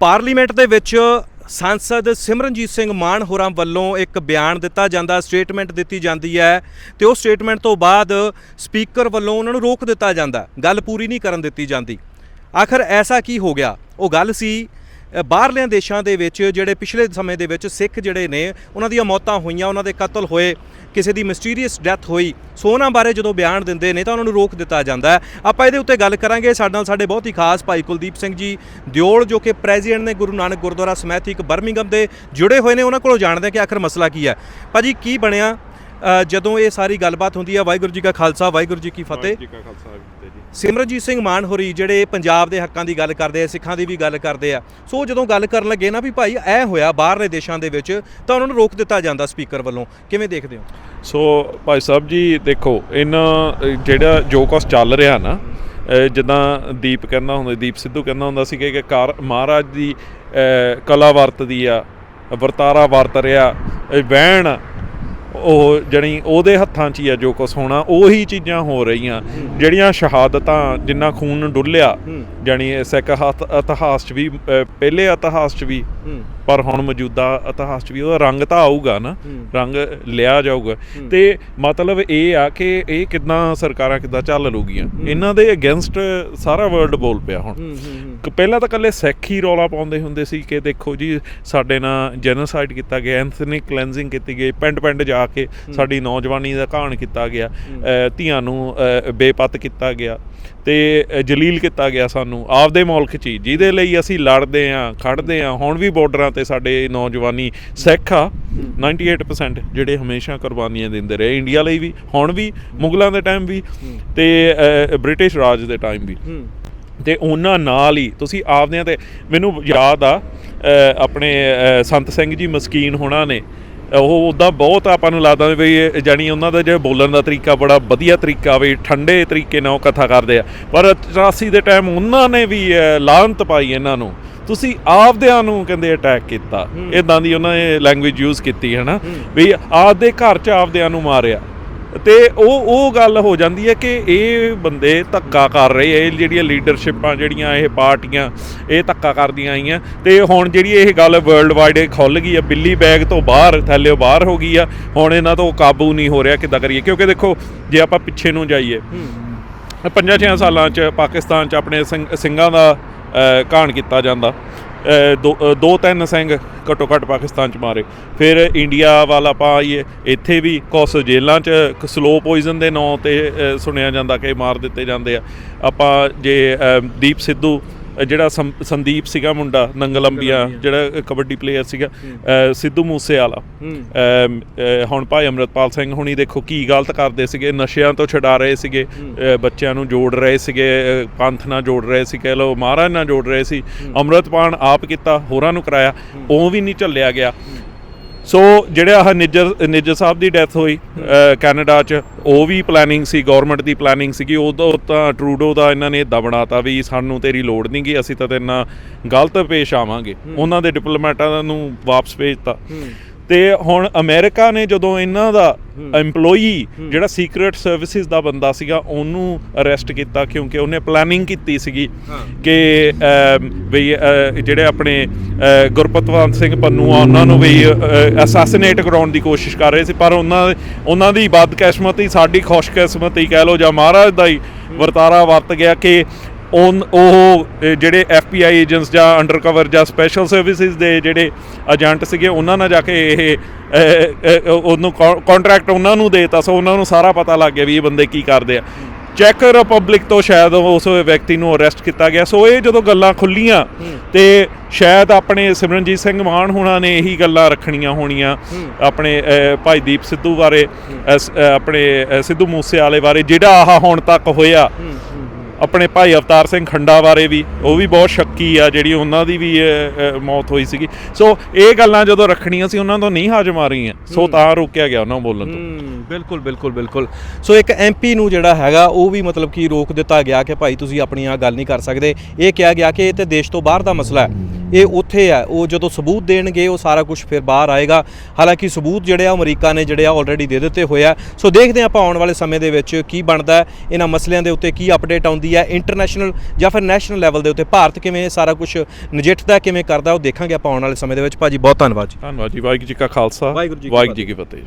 Parliament ਦੇ ਵਿੱਚ ਸਾਂਸਦ ਸਿਮਰਨਜੀਤ ਸਿੰਘ ਮਾਨ ਹੋਰਾਂ ਵੱਲੋਂ ਇੱਕ ਬਿਆਨ ਦਿੱਤਾ ਜਾਂਦਾ, ਸਟੇਟਮੈਂਟ ਦਿੱਤੀ ਜਾਂਦੀ ਹੈ ਤੇ ਉਹ ਸਟੇਟਮੈਂਟ ਤੋਂ ਬਾਅਦ ਸਪੀਕਰ ਵੱਲੋਂ ਉਹਨਾਂ ਨੂੰ ਰੋਕ ਦਿੱਤਾ ਜਾਂਦਾ। ਗੱਲ ਪੂਰੀ ਨਹੀਂ ਕਰਨ ਦਿੱਤੀ ਜਾਂਦੀ। ਆਖਰ ਐਸਾ ਕੀ ਹੋ ਗਿਆ? ਉਹ ਗੱਲ ਸੀ ਬਾਹਰਲਿਆਂ ਦੇਸ਼ਾਂ ਦੇ ਵਿੱਚ ਜਿਹੜੇ ਪਿਛਲੇ ਸਮੇਂ ਦੇ ਵਿੱਚ ਸਿੱਖ ਜਿਹੜੇ ਨੇ, ਉਹਨਾਂ ਦੀਆਂ ਮੌਤਾਂ ਹੋਈਆਂ, ਉਹਨਾਂ ਦੇ ਕਤਲ ਹੋਏ। ਕਿਸੇ ਦੀ ਮਿਸਟੀਰੀਅਸ ਡੈਥ ਹੋਈ ਸੋ ਉਹਨਾਂ ਬਾਰੇ ਜਦੋਂ ਬਿਆਨ ਦਿੰਦੇ ਨੇ ਤਾਂ ਉਹਨਾਂ ਨੂੰ ਰੋਕ ਦਿੱਤਾ ਜਾਂਦਾ ਹੈ। ਆਪਾਂ ਇਹਦੇ ਉੱਤੇ ਗੱਲ ਕਰਾਂਗੇ। ਸਾਡੇ ਨਾਲ ਸਾਡੇ ਬਹੁਤ ਹੀ ਖਾਸ ਭਾਈ ਕੁਲਦੀਪ ਸਿੰਘ ਜੀ ਦਿਓਲ, ਜੋ ਕਿ ਪ੍ਰੈਜ਼ੀਡੈਂਟ ਨੇ ਗੁਰੂ ਨਾਨਕ ਗੁਰਦੁਆਰਾ ਸਮੈਥਿਕ ਬਰਮਿੰਗਮ ਦੇ ਜੁੜੇ ਹੋਏ ਨੇ। ਉਹਨਾਂ ਕੋਲੋਂ ਜਾਣਦੇ ਹਾਂ ਕਿ ਆਖਰ ਮਸਲਾ ਕੀ ਹੈ। ਭਾਜੀ, ਕੀ ਬਣਿਆ? ਜਦੋਂ ਇਹ ਸਾਰੀ ਗੱਲਬਾਤ ਹੁੰਦੀ ਹੈ ਵਾਹਿਗੁਰੂ ਜੀ ਕਾ ਖਾਲਸਾ ਵਾਹਿਗੁਰੂ ਜੀ ਕੀ ਫਤਿਹ। ਜੀ ਕਾ ਖਾਲਸਾ ਜੀ ਸਿਮਰਨਜੀਤ ਸਿੰਘ ਮਾਨ ਹੋਰੀ ਜਿਹੜੇ ਪੰਜਾਬ ਦੇ ਹੱਕਾਂ ਦੀ ਗੱਲ ਕਰਦੇ ਆ ਸਿੱਖਾਂ ਦੀ ਵੀ ਗੱਲ ਕਰਦੇ ਆ ਸੋ ਜਦੋਂ ਗੱਲ ਕਰਨ ਲੱਗੇ ਨਾ ਵੀ ਭਾਈ ਐ ਹੋਇਆ ਬਾਹਰਲੇ ਦੇਸ਼ਾਂ ਦੇ ਵਿੱਚ ਤਾਂ ਉਹਨਾਂ ਨੂੰ ਰੋਕ ਦਿੱਤਾ ਜਾਂਦਾ ਸਪੀਕਰ ਵੱਲੋਂ। ਕਿਵੇਂ ਦੇਖਦੇ ਹੋ? ਸੋ ਭਾਈ ਸਾਹਿਬ ਜੀ ਦੇਖੋ ਇਹਨਾਂ ਜਿਹੜਾ ਜੋ ਕੁਛ ਚੱਲ ਰਿਹਾ ਨਾ ਜਿੱਦਾਂ ਦੀਪ ਕਹਿੰਦਾ ਹੁੰਦਾ ਦੀਪ ਸਿੱਧੂ ਕਹਿੰਦਾ ਹੁੰਦਾ ਸੀ ਕਿ ਕਾਰ ਮਹਾਰਾਜ ਦੀ ਕਲਾ ਵਰਤਦੀ ਆ ਵਰਤਾਰਾ ਵਰਤ ਰਿਹਾ ਵਹਿਣ ਉਹ ਜਣੀ ਉਹਦੇ ਹੱਥਾਂ 'ਚ ਹੀ ਆ ਜੋ ਕੁਛ ਹੋਣਾ ਉਹੀ ਚੀਜ਼ਾਂ ਹੋ ਰਹੀਆਂ। ਜਿਹੜੀਆਂ ਸ਼ਹਾਦਤਾਂ ਜਿੰਨਾ ਖੂਨ ਡੁੱਲਿਆ ਜਣੀ ਸਿੱਖ ਇਤਿਹਾਸ 'ਚ ਵੀ ਪਹਿਲੇ ਇਤਿਹਾਸ 'ਚ ਵੀ ਪਰ ਹੁਣ ਮੌਜੂਦਾ ਇਤਿਹਾਸ 'ਚ ਵੀ ਉਹਦਾ ਰੰਗ ਤਾਂ ਆਊਗਾ ਨਾ ਰੰਗ ਲਿਆ ਜਾਊਗਾ। ਤੇ ਮਤਲਬ ਇਹ ਆ ਕਿ ਇਹ ਕਿਦਾਂ ਸਰਕਾਰਾਂ ਕਿਦਾਂ ਚੱਲ ਲੂਗੀਆਂ ਇਹਨਾਂ ਦੇ ਅਗੇਂਸਟ ਸਾਰਾ ਵਰਲਡ ਬੋਲ ਪਿਆ ਹੁਣ। ਪਹਿਲਾਂ ਤਾਂ ਕੱਲੇ ਸਿੱਖ ਹੀ ਰੌਲਾ ਪਾਉਂਦੇ ਹੁੰਦੇ ਸੀ ਕਿ ਦੇਖੋ ਜੀ ਸਾਡੇ ਨਾਲ ਜੈਨੋਸਾਈਡ ਕੀਤਾ ਗਿਆ ਐਂਥਨਿਕ ਕਲੈਂਜ਼ਿੰਗ ਕੀਤੀ ਗਈ ਪਿੰਡ ਪਿੰਡ ਜਾ ਕੇ ਸਾਡੀ ਨੌਜਵਾਨੀ ਦਾ ਘਾਣ ਕੀਤਾ ਗਿਆ ਧੀਆਂ ਨੂੰ ਬੇਪਤ ਕੀਤਾ ਗਿਆ ਤੇ ਜਲੀਲ ਕੀਤਾ ਗਿਆ ਸਾਨੂੰ ਆਪਦੇ ਮੁਲਕ 'ਚ ਜਿਹਦੇ ਲਈ ਅਸੀਂ ਲੜਦੇ ਆਂ ਖੜਦੇ ਆਂ ਹੁਣ ਵੀ ਬਾਰਡਰਾਂ ਤੇ ਸਾਡੇ ਨੌਜਵਾਨੀ ਸਿੱਖ ਆ 98% ਜਿਹੜੇ ਹਮੇਸ਼ਾ ਕੁਰਬਾਨੀਆਂ ਦਿੰਦੇ ਰਹੇ ਇੰਡੀਆ ਲਈ ਵੀ ਹੁਣ ਵੀ ਮੁਗਲਾਂ ਦੇ ਟਾਈਮ ਵੀ ਤੇ ਬ੍ਰਿਟਿਸ਼ ਰਾਜ ਦੇ ਟਾਈਮ ਵੀ। ਤੇ ਉਹਨਾਂ ਨਾਲ ਹੀ ਤੁਸੀਂ ਆਪਦਿਆਂ ਤੇ ਮੈਨੂੰ ਯਾਦ ਆ ਆਪਣੇ ਸੰਤ ਸਿੰਘ ਜੀ ਮਸਕੀਨ ਹੋਣਾ ਨੇ ਉਹ ਉਦਾਂ ਬਹੁਤ ਆਪਾਂ ਨੂੰ ਲੱਗਦਾ ਵੀ ਇਹ ਜਾਣੀ ਉਹਨਾਂ ਦਾ ਜਿਹੜਾ ਬੋਲਣ ਦਾ ਤਰੀਕਾ ਬੜਾ ਵਧੀਆ ਤਰੀਕਾ ਵੀ ਠੰਡੇ ਤਰੀਕੇ ਨਾਲ ਉਹ ਕਥਾ ਕਰਦੇ ਆ। ਪਰ 84 ਦੇ ਟਾਈਮ ਉਹਨਾਂ ਨੇ ਵੀ ਲਾਹਨਤ ਪਾਈ ਇਹਨਾਂ ਨੂੰ। ਤੁਸੀਂ ਆਪਦਿਆਂ ਨੂੰ ਕਹਿੰਦੇ ਅਟੈਕ ਕੀਤਾ। ਇਦਾਂ ਦੀ ਉਹਨਾਂ ਨੇ ਲੈਂਗੁਏਜ ਯੂਜ਼ ਕੀਤੀ ਹੈ। ਨਾ ਵੀ ਆਪਦੇ ਘਰ 'ਚ ਆਪਦਿਆਂ ਨੂੰ ਮਾਰਿਆ। ਤੇ ਉਹ ਉਹ ਗੱਲ ਹੋ ਜਾਂਦੀ ਹੈ ਕਿ ਇਹ ਬੰਦੇ ਧੱਕਾ ਕਰ ਰਹੇ ਇਹ ਜਿਹੜੀਆਂ ਲੀਡਰਸ਼ਿਪਾਂ ਜਿਹੜੀਆਂ ਇਹ ਪਾਰਟੀਆਂ ਇਹ ਧੱਕਾ ਕਰਦੀਆਂ ਆਈਆਂ। ਤੇ ਹੁਣ ਜਿਹੜੀ ਇਹ ਗੱਲ ਵਰਲਡ ਵਾਈਡ ਖੁੱਲ ਗਈ ਆ ਬਿੱਲੀ ਬੈਗ ਤੋਂ ਬਾਹਰ ਥੱਲੇ ਬਾਹਰ ਹੋ ਗਈ ਆ ਹੁਣ ਇਹਨਾਂ ਤੋਂ ਕਾਬੂ ਨਹੀਂ ਹੋ ਰਿਹਾ ਕਿੱਦਾਂ ਕਰੀਏ। ਕਿਉਂਕਿ ਦੇਖੋ ਜੇ ਆਪਾਂ ਪਿੱਛੇ ਨੂੰ ਜਾਈਏ ਪੰਜਾਂ ਛੇ ਸਾਲਾਂ ਚ ਪਾਕਿਸਤਾਨ ਚ ਆਪਣੇ ਸਿੰਘ- ਦਾ ਘਾਣ ਕੀਤਾ ਜਾਂਦਾ। ਦੋ ਦੋ ਤਿੰਨ ਸਿੰਘ ਘੱਟੋ ਘੱਟ ਪਾਕਿਸਤਾਨ ਚ ਮਾਰੇ। ਫਿਰ ਇੰਡੀਆ ਵਾਲਾ ਆਪਾਂ ਆਈਏ, ਇੱਥੇ ਵੀ ਕੌਸ ਜੇਲ੍ਹਾਂ ਚ ਸਲੋ ਪੋਇਜ਼ਨ ਦੇ ਨਾਂ ਤੇ ਸੁਣਿਆ ਜਾਂਦਾ ਕਿ ਮਾਰ ਦਿੱਤੇ ਜਾਂਦੇ ਆ। ਆਪਾਂ ਜੇ ਦੀਪ ਸਿੱਧੂ ਜਿਹੜਾ ਸੰਦੀਪ ਸੀਗਾ ਮੁੰਡਾ ਨੰਗਲੰਬੀਆ ਜਿਹੜਾ ਕਬੱਡੀ ਪਲੇਅਰ ਸੀਗਾ ਸਿੱਧੂ ਮੂਸੇ ਵਾਲਾ ਅਮ, ਅ, ਹੁਣ ਭਾਈ ਅਮਰਤਪਾਲ ਸਿੰਘ ਹੁਣੀ ਦੇਖੋ ਕੀ ਗਲਤ ਕਰਦੇ ਸੀਗੇ ਨਸ਼ਿਆਂ ਤੋਂ ਛਡਾ ਰਹੇ ਸੀਗੇ ਬੱਚਿਆਂ ਨੂੰ ਜੋੜ ਰਹੇ ਸੀਗੇ ਪੰਥ ਨਾਲ ਜੋੜ ਰਹੇ ਸੀ ਕਹਿ ਲਓ ਮਹਾਰਾਜ ਨਾਲ ਜੋੜ ਰਹੇ ਸੀ। ਅਮਰਤਪਾਨ ਆਪ ਕੀਤਾ ਹੋਰਾਂ ਨੂੰ ਕਰਾਇਆ ਉਹ ਵੀ ਨਹੀਂ ਝੱਲਿਆ ਗਿਆ। ਸੋ ਜਿਹੜਾ ਆਹ ਨਿੱਜਰ ਨਿੱਜਰ ਸਾਹਿਬ ਦੀ ਡੈਥ ਹੋਈ ਕੈਨੇਡਾ 'ਚ ਉਹ ਵੀ ਪਲੈਨਿੰਗ ਸੀ ਗਵਰਨਮੈਂਟ ਦੀ ਪਲੈਨਿੰਗ ਸੀਗੀ। ਉਦੋਂ ਤਾਂ ਟਰੂਡੋ ਦਾ ਇਹਨਾਂ ਨੇ ਏਦਾਂ ਬਣਾਤਾ ਵੀ ਸਾਨੂੰ ਤੇਰੀ ਲੋੜ ਨਹੀਂਗੀ ਅਸੀਂ ਤਾਂ ਤੇਰੇ ਨਾਲ ਗਲਤ ਪੇਸ਼ ਆਵਾਂਗੇ। ਉਹਨਾਂ ਦੇ ਡਿਪਲੋਮੈਟਾਂ ਨੂੰ ਵਾਪਸ ਭੇਜਤਾ ਤੇ ਹੁਣ ਅਮਰੀਕਾ ਨੇ ਜਦੋਂ ਇਹਨਾਂ ਦਾ EMPLOYEE ਜਿਹੜਾ ਸੀਕ੍ਰੀਟ ਸਰਵਿਸਿਜ਼ ਦਾ ਬੰਦਾ ਸੀਗਾ ਉਹਨੂੰ ਅਰੈਸਟ ਕੀਤਾ ਕਿਉਂਕਿ ਉਹਨੇ ਪਲੈਨਿੰਗ ਕੀਤੀ ਸੀਗੀ ਕਿ ਵੀ ਜਿਹੜੇ ਆਪਣੇ ਗੁਰਪਤਵੰਤ ਸਿੰਘ ਪੰਨੂ ਆ ਉਹਨਾਂ ਨੂੰ ਵੀ ਅਸੈਸੀਨੇਟ ਕਰਾਉਣ ਦੀ ਕੋਸ਼ਿਸ਼ ਕਰ ਰਹੇ ਸੀ। ਪਰ ਉਹਨਾਂ ਉਹਨਾਂ ਦੀ ਬਦਕਿਸਮਤੀ ਸਾਡੀ ਖੁਸ਼ਕਿਸਮਤੀ ਕਹਿ ਲਓ ਜਾਂ ਮਹਾਰਾਜ ਦਾ ਹੀ। ਵਰਤਾਰਾ ਵਰਤ ਗਿਆ ਕਿ ਉਹ ਉਹ ਅ, ਜਿਹੜੇ FBI ਏਜੰਟਸ ਜਾਂ ਅੰਡਰਕਵਰ ਜਾਂ ਸਪੈਸ਼ਲ ਸਰਵਿਸਿਜ਼ ਦੇ ਜਿਹੜੇ ਏਜੰਟ ਸੀਗੇ ਉਹਨਾਂ ਨਾਲ ਜਾ ਕੇ ਇਹ ਅ, ਅ, ਉਹਨੂੰ ਕੰਟਰੈਕਟ ਉਹਨਾਂ ਨੂੰ ਦੇਤਾ ਸੋ ਉਹਨਾਂ ਨੂੰ ਸਾਰਾ ਪਤਾ ਲੱਗ ਗਿਆ ਵੀ ਇਹ ਬੰਦੇ ਕੀ ਕਰਦੇ ਆ। ਚੈੱਕ ਰਿਪਬਲਿਕ ਤੋਂ ਸ਼ਾਇਦ ਉਸ ਵਿਅਕਤੀ ਨੂੰ ਅਰੈਸਟ ਕੀਤਾ ਗਿਆ। ਸੋ ਇਹ ਜਦੋਂ ਗੱਲਾਂ ਖੁੱਲੀਆਂ ਤੇ ਸ਼ਾਇਦ ਆਪਣੇ ਸਿਮਰਨਜੀਤ ਸਿੰਘ ਮਾਨ ਹੋਣਾ ਨੇ ਇਹੀ ਗੱਲਾਂ ਰੱਖਣੀਆਂ ਹੋਣੀਆਂ ਆਪਣੇ ਭਾਈ ਦੀਪ ਸਿੱਧੂ ਬਾਰੇ ਆਪਣੇ ਸਿੱਧੂ ਮੂਸੇ ਵਾਲੇ ਬਾਰੇ ਜਿਹੜਾ ਆਹ ਹੁਣ ਤੱਕ ਹੋਇਆ। ਆਪਣੇ ਭਾਈ ਅਵਤਾਰ ਸਿੰਘ ਖੰਡਾ ਬਾਰੇ ਵੀ ਉਹ ਵੀ ਬਹੁਤ ਸ਼ੱਕੀ ਆ ਜਿਹੜੀ ਉਹਨਾਂ ਦੀ ਵੀ ਮੌਤ ਹੋਈ ਸੀਗੀ। ਸੋ ਇਹ ਗੱਲਾਂ ਜਦੋਂ ਰੱਖਣੀਆਂ ਸੀ ਉਹਨਾਂ ਤੋਂ ਨਹੀਂ ਹਾਜ਼ਮ ਆ ਰਹੀਆਂ ਸੋ ਤਾਂ ਰੋਕਿਆ ਗਿਆ ਉਹਨਾਂ ਨੂੰ ਬੋਲਣ ਤੋਂ। ਬਿਲਕੁਲ ਬਿਲਕੁਲ ਬਿਲਕੁਲ। ਸੋ ਇੱਕ ਐਮਪੀ ਨੂੰ ਜਿਹੜਾ ਹੈਗਾ ਉਹ ਵੀ ਮਤਲਬ ਕਿ ਰੋਕ ਦਿੱਤਾ ਗਿਆ ਕਿ ਭਾਈ ਤੁਸੀਂ ਆਪਣੀ ਆ ਗੱਲ ਨਹੀਂ ਕਰ ਸਕਦੇ। ਇਹ ਕਿਹਾ ਗਿਆ ਕਿ ਇਹ ਤੇ ਦੇਸ਼ ਤੋਂ ਬਾਹਰ ਦਾ ਮਸਲਾ ਹੈ। ਇਹ ਉੱਥੇ ਆ ਉਹ ਜਦੋਂ ਸਬੂਤ ਦੇਣਗੇ ਉਹ ਸਾਰਾ ਕੁਝ ਫਿਰ ਬਾਹਰ ਆਏਗਾ। ਹਾਲਾਂਕਿ ਸਬੂਤ ਜਿਹੜੇ ਆ ਅਮਰੀਕਾ ਨੇ ਜਿਹੜੇ ਆ ਆਲਰੇਡੀ ਦੇ ਦਿੱਤੇ ਹੋਏ ਆ। ਸੋ ਦੇਖਦੇ ਆਪਾਂ ਆਉਣ ਵਾਲੇ ਸਮੇਂ ਦੇ ਵਿੱਚ ਕੀ ਬਣਦਾ ਇਹਨਾਂ ਮਸਲਿਆਂ ਦੇ ਉੱਤੇ ਕੀ ਅਪਡੇਟ ਆਉਂਦੀ ਹੈ ਇੰਟਰਨੈਸ਼ਨਲ ਜਾਂ ਫਿਰ ਨੈਸ਼ਨਲ ਲੈਵਲ ਦੇ ਉੱਤੇ। ਭਾਰਤ ਕਿਵੇਂ ਸਾਰਾ ਕੁਝ ਨਜਿੱਠਦਾ ਕਿਵੇਂ ਕਰਦਾ ਉਹ ਦੇਖਾਂਗੇ ਆਪਾਂ ਆਉਣ ਵਾਲੇ ਸਮੇਂ ਦੇ ਵਿੱਚ। ਭਾਜੀ ਬਹੁਤ ਧੰਨਵਾਦ ਜੀ। ਧੰਨਵਾਦ ਜੀ। ਵਾਹਿਗੁਰੂ ਜੀ ਕਾ ਖਾਲਸਾ। ਵਾਹਿਗੁਰੂ ਜੀ ਕੀ ਫਤਿਹ।